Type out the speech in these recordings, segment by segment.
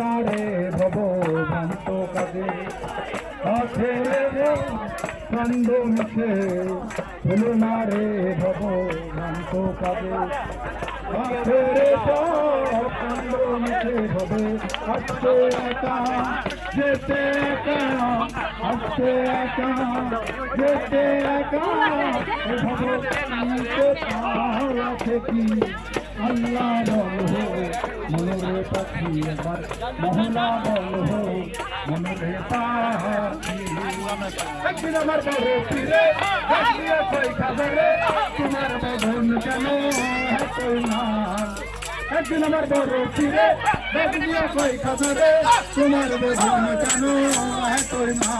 নারে ভব ভ্রান্ত কাজে। আছে ছন্দ মিশে হলো নারে ভব ভ্রান্ত কাজে। আছে। ছন্দ মিশে ভবে যেতে একা একা, যেতে একা। ভব শান্ত আল্লাহ বল হো মনোরে পাখি এবার মহলা বল হো মনোরে পাখি একদিন আমার বড় পীরে গাছিয়া কই খাবারে তোমার বদন কেন কই না একদিন আমার বড় পীরে গাছিয়া কই খাবারে তোমার বদন কেন কই না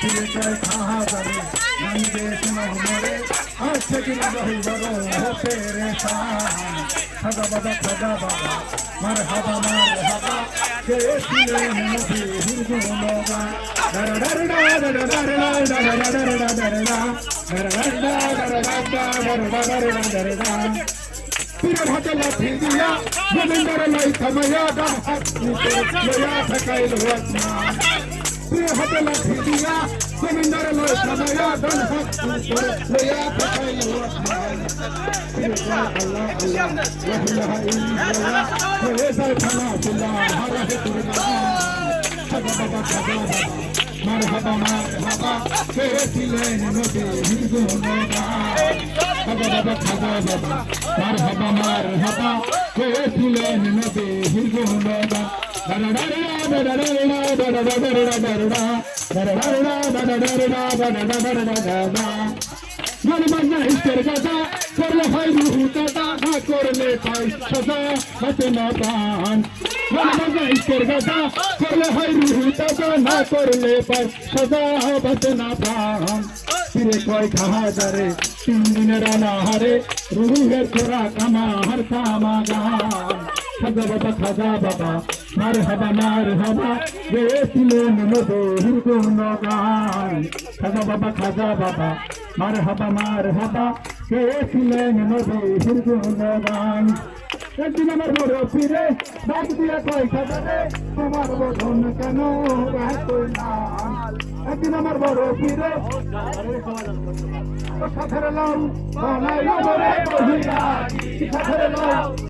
পীরে কই খাবারে নন্দে শুনো মরে किल गई बरो हो परेशान हदा बदा खदा बदा मरहबा मरहबा के सिले नबी हिंदू लोगा डर डर डर डर डर डर डर डर डर डर डर डर पीर भटल फिरिया गोविंदर लाई थमया गम हक निते जया थकैल हुआ पीर भटल फिरिया مرحبا مرحبا فيتلين نبي هندونا বাবা খাজা বাবা মার হাবা মার হাবা কে ফুলেন নবে হিরগো নবা দাঁড়া দাঁড়া দাঁড়া দাঁড়া দাঁড়া দাঁড়া দাঁড়া হিরগুন গণবান্না ইস্তের গাজা করলে হয় রুহু দাদা না করলে পাই সাজা হাতে না পান গণবান্না ইস্তের গাজা করলে হয় রুহু দাদা না করলে পাই সাজা হাতে না পান ফিরে কয় খাহা দারে তিন দিনের অনাহারে রুহের খোরা কামা হার কামা গান খাজা বাবা খাজা বাবা মার হাবা মার হাবা গেছিলেন নদে হিরগুন গান খাজা বাবা খাজা বাবা মার হাবা মার হাবা গেছিলেন নদে হিরগুন গান একদিন আমার বড় ফিরে ডাক দিয়ে কই খাজা রে তোমার বোধন কেন একদিন আমার বড় ফিরে সাথে লাউ